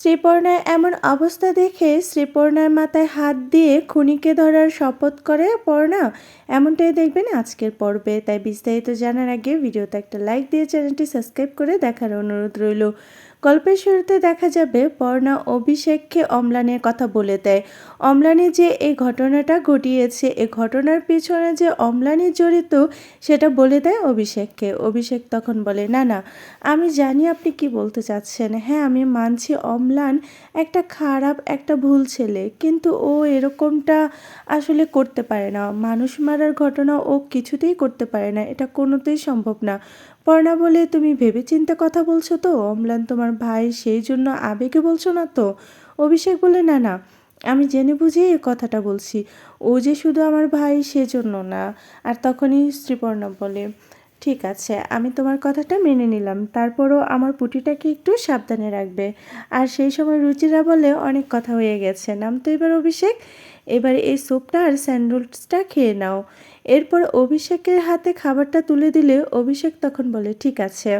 শ্রীপর্ণার এমন অবস্থা দেখে শ্রীপর্ণার মাথায় হাত দিয়ে খুনিকে ধরার শপথ করে, পর্ণা, এমনটাই দেখবেন আজকের পর্বে। তাই বিস্তারিত জানার আগে ভিডিওতে একটা লাইক দিয়ে চ্যানেলটি সাবস্ক্রাইব করে দেখার অনুরোধ রইল। গল্পের শুরুতে দেখা যাবে পর্ণা অভিষেককে অম্লানের কথা বলে দেয়। অম্লানি যে এই ঘটনাটা ঘটিয়েছে এই ঘটনার পিছনে যে অম্লানি জড়িত, সেটা বলে দেয় অভিষেককে। অভিষেক তখন বলে, না না, আমি জানি আপনি কি বলতে চাচ্ছেন। হ্যাঁ আমি মানছি অম্লান একটা খারাপ, একটা ভুল ছেলে, কিন্তু ও এরকমটা আসলে করতে পারে না। মানুষ মারার ঘটনা ও কিছুতেই করতে পারে না। এটা কোনোতেই সম্ভব না। পর্ণা বলে তুমি ভেবেচিন্তে কথা বলছো তো? অম্লান তোমার ভাই সেই জন্য আবেগে বলছো না তো? অভিষেক বলে, না না, আমি জেনে বুঝে এই কথাটা বলছি। ও যে শুধু আমার ভাই সেজন্য না। আর তখনই শ্রীপর্ণা বলে ঠিক আছে, আমি তোমার কথাটা মেনে নিলাম। তারপরও আমার পুটিটাকে একটু সাবধানে রাখবে। আর সেই সময় রুচিরা বলে, অনেক কথা হয়ে গেছে। নাম তো এবার অভিষেক। এবার এই স্যুপটা আর স্যান্ডউইচটা খেয়ে নাও। এরপর অভিষেকের হাতে খাবারটা তুলে দিলে অভিষেক তখন বলে, ঠিক আছে।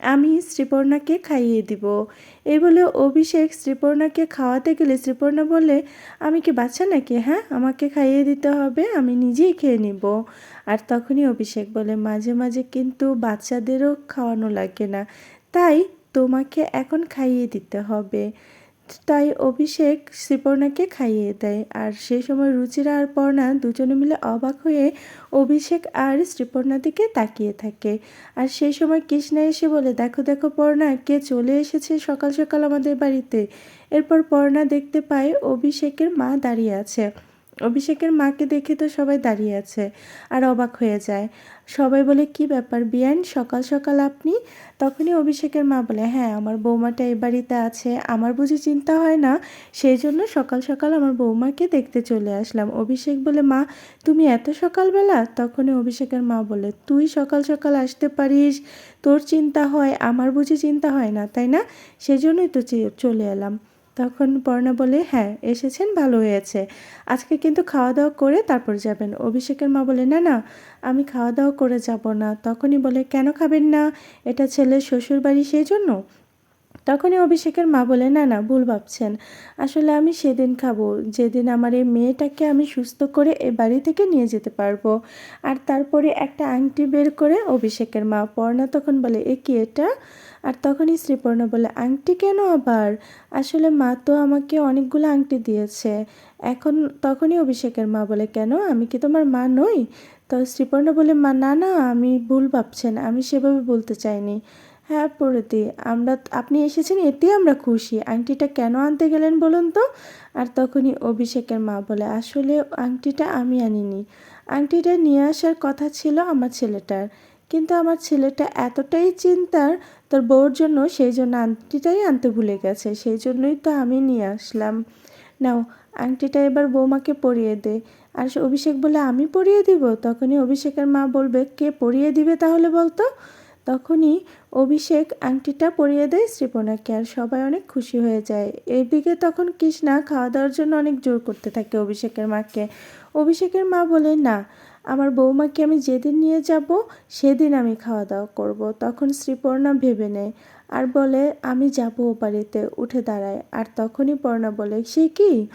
আমি শ্রীপর্ণাকে খাইয়ে দিব। এই বলে অভিষেক শ্রীপর্ণাকে খাওয়াতে গেলে শ্রীপর্ণা বলে, আমি কি বাচ্চা নাকি? হ্যাঁ আমাকে খাইয়ে দিতে হবে, আমি নিজেই খেয়ে নিব। আর তখনই অভিষেক বলে, মাঝে মাঝে কিন্তু বাচ্চাদেরও খাওয়ানো লাগে না, তাই তোমাকে এখন খাইয়ে দিতে হবে। তাই অভিষেক শ্রীপর্ণাকে খাইয়ে দেয়। আর সেই সময় রুচিরা আর পর্ণা দুজনে মিলে অবাক হয়ে অভিষেক আর শ্রীপর্ণা দিকে তাকিয়ে থাকে। আর সেই সময় কৃষ্ণা এসে বলে, দেখো দেখো পর্ণা, কে চলে এসেছে সকাল সকাল আমাদের বাড়িতে? এরপর পর্ণা দেখতে পায় অভিষেকের মা দাঁড়িয়ে আছে। অভিষেকের মাকে দেখে তো সবাই দাঁড়িয়ে আছে আর অবাক হয়ে যায়। সবাই বলে, কি ব্যাপার বিয়ান? সকাল সকাল আপনি? তখনই অভিষেকের মা বলে হ্যাঁ আমার বৌমাটা এ বাড়িতে আছে। আমার বুঝি চিন্তা হয় না, সেই জন্য সকাল সকাল আমার বৌমাকে দেখতে চলে আসলাম। অভিষেক বলে, মা, তুমি এত সকালবেলা? তখনই অভিষেকের মা বলে, তুই সকাল সকাল আসতে পারিস, তোর চিন্তা হয়, আমার বুঝি চিন্তা হয় না, তাই না? সেজন্যই তো চলে এলাম। তখন পর্ণা বলে হ্যাঁ এসেছেন, ভালো হয়েছে। আজকে কিন্তু খাওয়া দাওয়া করে তারপর যাবেন। অভিষেকের মা বলে, না না, আমি খাওয়া দাওয়া করে যাব না। তখনই বলে, কেন খাবেন না? এটা ছেলের শ্বশুর বাড়ি সেই জন্য? তখনই অভিষেকের মা বলে, না না, ভুল ভাবছেন। আসলে আমি সেদিন খাব। যেদিন আমার এই মেয়েটাকে আমি সুস্থ করে এ বাড়ি থেকে নিয়ে যেতে পারব। আর তারপরে একটা আংটি বের করে অভিষেকের মা পর্ণা তখন বলে, এ কি এটা? আর তখনই শ্রীপর্ণা বলে, আংটি কেন আবার? আসলে মা তো আমাকে অনেকগুলো আংটি দিয়েছে। এখন তখনই অভিষেকের মা বলে, কেন? আমি কি তোমার মা নই? তো শ্রীপর্ণা বলে, মা, না না, আমি ভুল ভাবছেন। আমি সেভাবে বলতে চাইনি। হ্যাঁ প্রতি, আমরা আপনি এসেছেন এতে আমরা খুশি। আংটিটা কেন আনতে গেলেন বলুন তো? আর তখনই অভিষেকের মা বলে, আসলে আংটিটা আমি আনিনি। আংটিটা নিয়ে আসার কথা ছিল আমার ছেলেটার। কিন্তু আমার ছেলেটা এতটাই চিন্তার তোর বউর জন্য, সেই জন্য আংটিটাই আনতে ভুলে গেছে, সেই জন্যই তো আমি নিয়ে আসলাম। নাও, আংটিটা এবার বৌমাকে পরিয়ে দে। আর অভিষেক বলে, আমি পরিয়ে দিব? তখনই অভিষেকের মা বলবে, কে পরিয়ে দিবে তাহলে বলতো? তখনই অভিষেক আংটিটা পরিয়ে দেয় শ্রীপনাকে আর সবাই অনেক খুশি হয়ে যায়। এদিকে তখন কৃষ্ণা খাওয়া দাওয়ার জন্য অনেক জোর করতে থাকে অভিষেকের মাকে। অভিষেকের মা বলে, না আমার বৌমাকে আমি যেদিন নিয়ে যাব, সেদিন আমি খাওয়া দাওয়া করব। তখন শ্রীপর্ণা ভেবে নেয়। আর বলে, আমি যাব ও বাড়িতে। উঠে দাঁড়ায়। আর তখনই পর্ণা বলে, সে কি?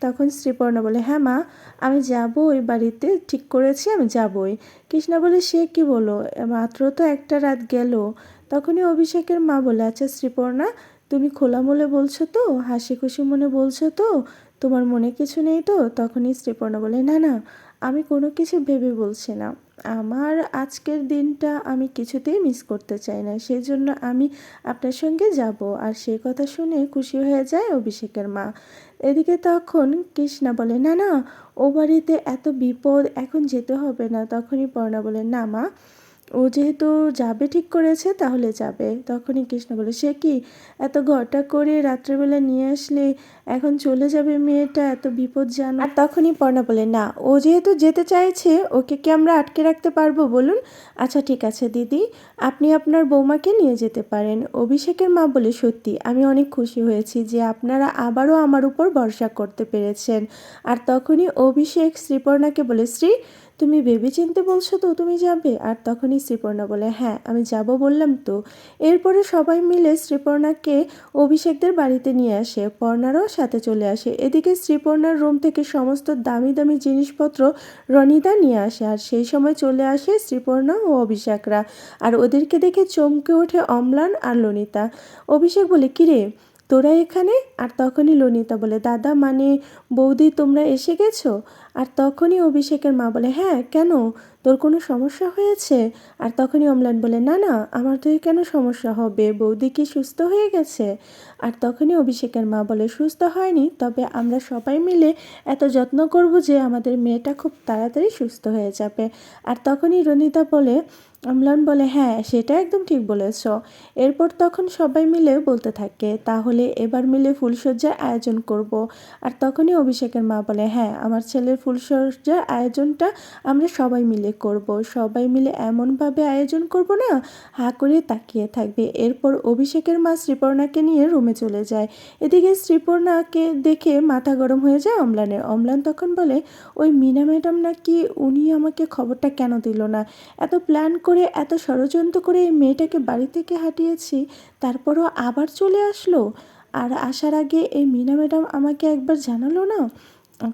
তখন শ্রীপর্ণা বলে হ্যাঁ মা, আমি যাব ওই বাড়িতে। ঠিক করেছি, আমি যাবই। কৃষ্ণা বলে, সে কি বলো? মাত্র তো একটা রাত গেল। তখনই অভিষেকের মা বলে আচ্ছা শ্রীপর্ণা, তুমি খোলা খোলামলে বলছো তো, হাসি খুশি মনে বলছো তো, তোমার মনে কিছু নেই তো? তখনই শ্রীপর্ণা বলে, না না আমি কোনো কিছু ভেবে বলছি না। আমার আজকের দিনটা আমি কিছুতেই মিস করতে চাই না। সেই জন্য আমি আপনার সঙ্গে যাব আর সেই কথা শুনে খুশি হয়ে যায় অভিষেকের মা। এদিকে তখন কৃষ্ণা বলে, না না, ও বাড়িতে এত বিপদ এখন যেতে হবে না। তখনই পর্ণা বলে, না, মা ও যেহেতু যাবে ঠিক করেছে, তাহলে যাবে। তখনই কৃষ্ণ বলে, সে কি? এত ঘরটা করে রাত্রেবেলা নিয়ে আসলে এখন চলে যাবে মেয়েটা? এত বিপদ জানো আর তখনই পর্ণা বলে, না, ও যেহেতু যেতে চাইছে, ওকে কি আমরা আটকে রাখতে পারব? বলুন? আচ্ছা ঠিক আছে, দিদি। আপনি আপনার বৌমাকে নিয়ে যেতে পারেন। অভিষেকের মা বলে, সত্যি, আমি অনেক খুশি হয়েছি যে আপনারা আবারও আমার উপর ভরসা করতে পেরেছেন। আর তখনই অভিষেক শ্রীপর্ণাকে বলে, শ্রী তুমি ভেবে চিনতে বলছো তো তুমি যাবে? আর তখনই শ্রীপর্ণা বলে হ্যাঁ আমি যাব বললাম তো। এরপরে সবাই মিলে শ্রীপর্ণাকে অভিষেকদের বাড়িতে নিয়ে আসে। পর্ণারও সাথে চলে আসে। এদিকে শ্রীপর্ণার রুম থেকে সমস্ত দামি দামি জিনিসপত্র রনিতা নিয়ে আসে, আর সেই সময় চলে আসে শ্রীপর্ণা ও অভিষেকরা। আর ওদেরকে দেখে চমকে ওঠে অম্লান আর লনিতা অভিষেক বলে, কিরে তোরা এখানে? আর তখনই লনিতা বলে, দাদা মানে বৌদি, তোমরা এসে গেছো? আর তখনই অভিষেকের মা বলে হ্যাঁ কেন? তোর কোনো সমস্যা হয়েছে? আর তখনই অম্লান বলে, না না, আমার তো কেন সমস্যা হবে? বৌদি কি সুস্থ হয়ে গেছে? আর তখনই অভিষেকের মা বলে, সুস্থ হয়নি, তবে আমরা সবাই মিলে এত যত্ন করব যে আমাদের মেয়েটা খুব তাড়াতাড়ি সুস্থ হয়ে যাবে। আর তখনই রনিতা বলে অম্লান বলে হ্যাঁ সেটা একদম ঠিক বলেছ। এরপর তখন সবাই মিলে বলতে থাকে, তাহলে এবার মিলে ফুলসজ্জার আয়োজন করব। আর তখনই অভিষেকের মা বলে হ্যাঁ আমার ছেলের ফুলসজ্জার আয়োজনটা আমরা সবাই মিলে করব। সবাই মিলে এমনভাবে আয়োজন করব না, হা করে তাকিয়ে থাকবে। এরপর অভিষেকের মা শ্রীপর্ণাকে নিয়ে রুমে চলে যায়। এদিকে শ্রীপর্ণাকে দেখে মাথা গরম হয়ে যায় অমলানের অম্লান তখন বলে, ওই মিনা ম্যাডাম নাকি উনি আমাকে খবরটা কেন দিল না? এত প্ল্যান করে এত ষড়যন্ত্র করে এই মেয়েটাকে বাড়ি থেকে হাঁটিয়েছি, তারপরও আবার চলে আসলো? আর আসার আগে এই মিনা ম্যাডাম আমাকে একবার জানালো না?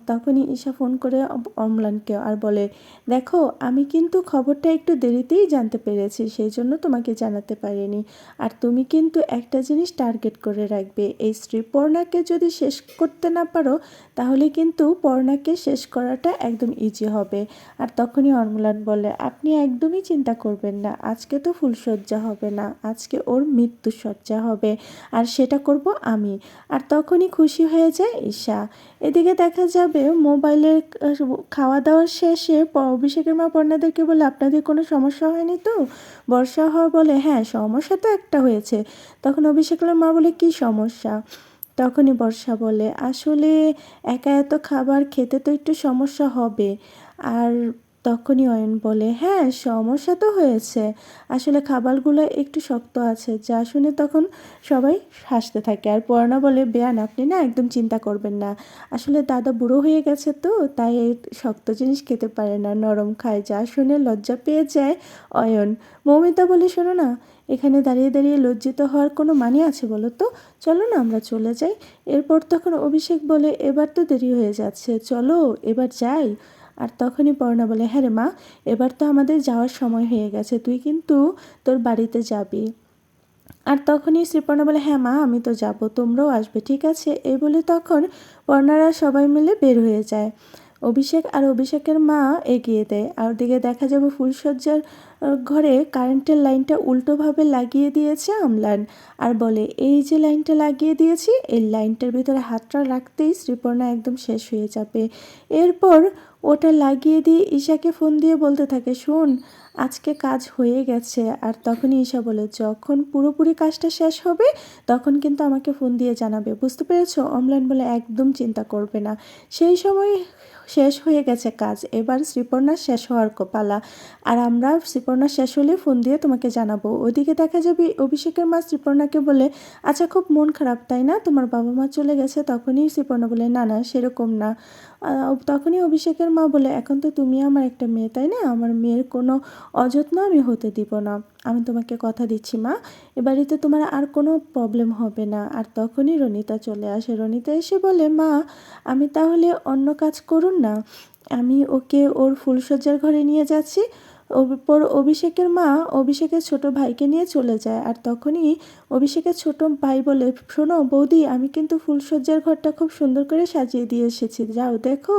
তখনই ঈশা ফোন করে অম্লানকে আর বলে, দেখো, আমি কিন্তু খবরটা একটু দেরিতেই জানতে পেরেছি, সেই জন্য তোমাকে জানাতে পারিনি। আর তুমি কিন্তু একটা জিনিস টার্গেট করে রাখবে, এই স্ত্রী পর্ণাকে যদি শেষ করতে না পারো, তাহলে কিন্তু পর্ণাকে শেষ করাটা একদম ইজি হবে। আর তখনই অম্লান বলে, আপনি একদমই চিন্তা করবেন না, আজকে তো ফুলসজ্জা হবে না, আজকে ওর মৃত্যুসজ্জা হবে, আর সেটা করব আমি। আর তখনই খুশি হয়ে যায় ঈশা। এদিকে দেখা যাবে, মোবাইলের খাওয়া দাওয়া শেষে অভিষেকের মা পর্ণাদেরকে বলে, আপনাদের কোনো সমস্যা হয়নি তো? বর্ষা হওয়া বলে হ্যাঁ সমস্যা তো একটা হয়েছে। তখন অভিষেকের মা বলে, কি সমস্যা? তখনই বর্ষা বলে, আসলে একা এত খাবার খেতে তো একটু সমস্যা হবে। আর তখনই অয়ন বলে হ্যাঁ সমস্যা তো হয়েছে। আসলে খাবারগুলো একটু শক্ত আছে। যা শুনে তখন সবাই হাসতে থাকে। আর পড়ানা বলে, বেয়ান, আপনি না একদম চিন্তা করবেন না। আসলে দাদা বুড়ো হয়ে গেছে তো, তাই এই শক্ত জিনিস খেতে পারে না। নরম খায়। যা শুনে লজ্জা পেয়ে যায় অয়ন। মৌমিতা বলে, শোনো না, এখানে দাঁড়িয়ে দাঁড়িয়ে লজ্জিত হওয়ার কোনো মানে আছে বলো তো? চলো না আমরা চলে যাই। এরপর তখন অভিষেক বলে, এবার তো দেরি হয়ে যাচ্ছে। চলো, এবার যাই। আর তখনই পর্ণা বলে হ্যাঁ রে মা, এবার তো আমাদের যাওয়ার সময় হয়ে গেছে, তুই কিন্তু তোর বাড়িতে যাবি। আর তখনই শ্রীপর্ণা বলে হ্যাঁ মা, আমি তো যাব, তোমরাও আসবে, ঠিক আছে? এই বলে তখন পর্ণারা সবাই মিলে বের হয়ে যায়। অভিষেক আর অভিষেকের মা এগিয়ে দেয়, আর ওদিকে দেখা যাবে ফুলসজ্জার ঘরে কারেন্টের লাইনটা উল্টোভাবে লাগিয়ে দিয়েছে আমলান। আর বলে, এই যে লাইনটা লাগিয়ে দিয়েছি, এই লাইনটার ভিতরে হাতটা রাখতেই শ্রীপর্ণা একদম শেষ হয়ে যাবে। এরপর ওটা লাগিয়ে দিয়ে ঈশাকে ফোন দিয়ে বলতে থাকে শোন আজকে কাজ হয়ে গেছে। আর তখনই ঈশা বলে, যখন পুরোপুরি কাজটা শেষ হবে, তখন কিন্তু আমাকে ফোন দিয়ে জানাবে। বুঝতে পেরেছ? অমলান বলে, একদম চিন্তা করবে না। সেই সময় শেষ হয়ে গেছে কাজ। এবার শ্রীপর্ণা শেষ হওয়ার কপালা আর আমরা শ্রীপর্ণা শেষ হলে ফোন দিয়ে তোমাকে জানাব। ওইদিকে দেখা যাবে অভিষেকের মা শ্রীপর্ণাকে বলে আচ্ছা খুব মন খারাপ, তাই না? তোমার বাবা মা চলে গেছে। তখনই শ্রীপর্ণা বলে, না না, সেরকম না। তখনই অভিষেকের মা বলে, এখন তো তুমি আমার একটা মেয়ে, তাই না? আমার মেয়ের কোনো অযত্ন আমি হতে দিব না। আমি তোমাকে কথা দিচ্ছি, মা। এ বাড়িতে তোমার আর কোনো প্রবলেম হবে না। আর তখনই রনিতা চলে আসে। রনিতা এসে বলে, মা, আমি তাহলে অন্য কাজ করুন না। আমি ওকে ওর ফুলসজ্জার ঘরে নিয়ে যাচ্ছি। ওপর অভিষেকের মা অভিষেকের ছোট ভাইকে নিয়ে চলে যায়। আর তখনই অভিষেকের ছোট ভাই বলে, শোনো বৌদি, আমি কিন্তু ফুলসজ্জার ঘরটা খুব সুন্দর করে সাজিয়ে দিয়ে এসেছি। যাও দেখো।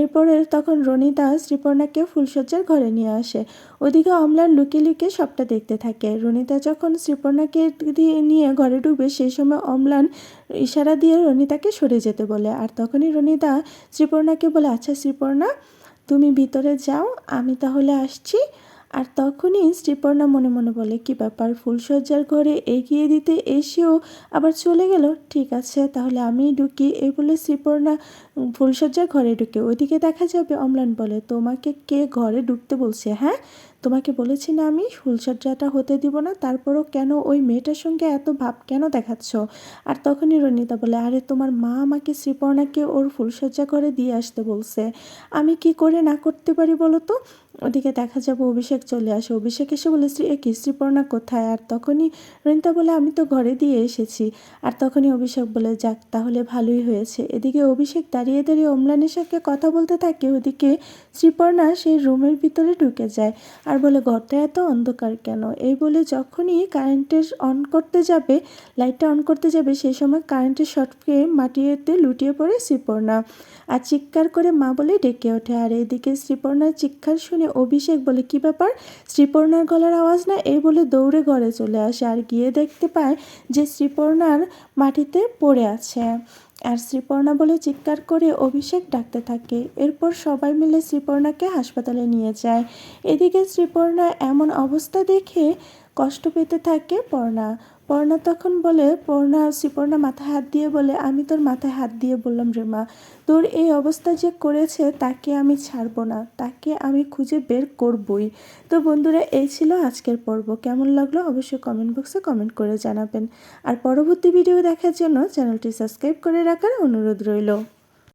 এরপরে তখন রনিতা শ্রীপর্ণাকে ফুলসজ্জার ঘরে নিয়ে আসে। ওদিকে অমলান লুকিয়ে লুকিয়ে সবটা দেখতে থাকে। রনিতা যখন শ্রীপর্ণাকে দিয়ে নিয়ে ঘরে ঢুকবে, সেই সময় অমলান ইশারা দিয়ে রনিতাকে সরে যেতে বলে। আর তখনই রনিতা শ্রীপর্ণাকে বলে আচ্ছা শ্রীপর্ণা তুমি ভিতরে যাও আমি তাহলে আসছি। আর তখনই শ্রীপর্ণা মনে মনে বলে, কি ব্যাপার? ফুলসজ্জার ঘরে এগিয়ে দিতে এসেও আবার চলে গেল? ঠিক আছে, তাহলে আমি ঢুকি। এই বলে শ্রীপর্ণা ফুলসজ্জার ঘরে ঢুকে, ওইদিকে দেখা যাবে, অম্লান বলে, তোমাকে কে ঘরে ঢুকতে বলছে হ্যাঁ? তোমাকে বলেছি না আমি ফুলসজ্জাটা হতে দিব না, তারপরও কেন ওই মেয়েটার সঙ্গে এত ভাব কেন দেখাচ্ছ? আর তখনই রনিতা বলে, আরে, তোমার মা আমাকে শ্রীপর্ণাকে ওর ফুলসজ্জা করে দিয়ে আসতে বলছে। আমি কি করে না করতে পারি বলো তো? ওদিকে দেখা যাবে অভিষেক চলে আসে। অভিষেক এসে বলে শ্রী এ কি? শ্রীপর্ণা কোথায়? আর তখনই রনিতা বলে, আমি তো ঘরে দিয়ে এসেছি। আর তখনই অভিষেক বলে, যাক, তাহলে ভালোই হয়েছে। এদিকে অভিষেক দাঁড়িয়ে দাঁড়িয়ে অম্লানের কথা বলতে থাকে। ওদিকে শ্রীপর্ণা সেই রুমের ভিতরে ঢুকে যায় আর বলে, ঘরটা এত অন্ধকার কেন? এই বলে যখনই কারেন্টের অন করতে যাবে, লাইটটা অন করতে যাবে, সেই সময় কারেন্টের শর্টকে মাটিতে লুটিয়ে পড়ে শ্রীপর্ণা আর চিৎকার করে মা বলে ডেকে ওঠে। আর এদিকে শ্রীপর্ণার চিৎকার শুনে অভিষেক বলে, কি ব্যাপার? শ্রীপর্ণার গলার আওয়াজ না? এই বলে দৌড়ে ঘরে চলে আসে আর গিয়ে দেখতে পায় যে শ্রীপর্ণার মাটিতে পড়ে আছে। আর শ্রীপর্ণা বলে, চিৎকার করে অভিষেক ডাকতে থাকে। এরপর সবাই মিলে শ্রীপর্ণাকে হাসপাতালে নিয়ে যায়। এদিকে শ্রীপর্ণা এমন অবস্থা দেখে কষ্ট পেতে থাকে পর্ণা। পর্ণা তখন বলে, পর্ণা শ্রীপর্ণা মাথায় হাত দিয়ে বলে, আমি তোর মাথায় হাত দিয়ে বললাম রে মা তোর এই অবস্থা যে করেছে, তাকে আমি ছাড়বো না, তাকে আমি খুঁজে বের করবই। তো বন্ধুরা, এই ছিল আজকের পর্ব। কেমন লাগল অবশ্যই কমেন্ট বক্সে কমেন্ট করে জানাবেন। আর পরবর্তী ভিডিও দেখার জন্য চ্যানেলটি সাবস্ক্রাইব করে রাখার অনুরোধ রইল।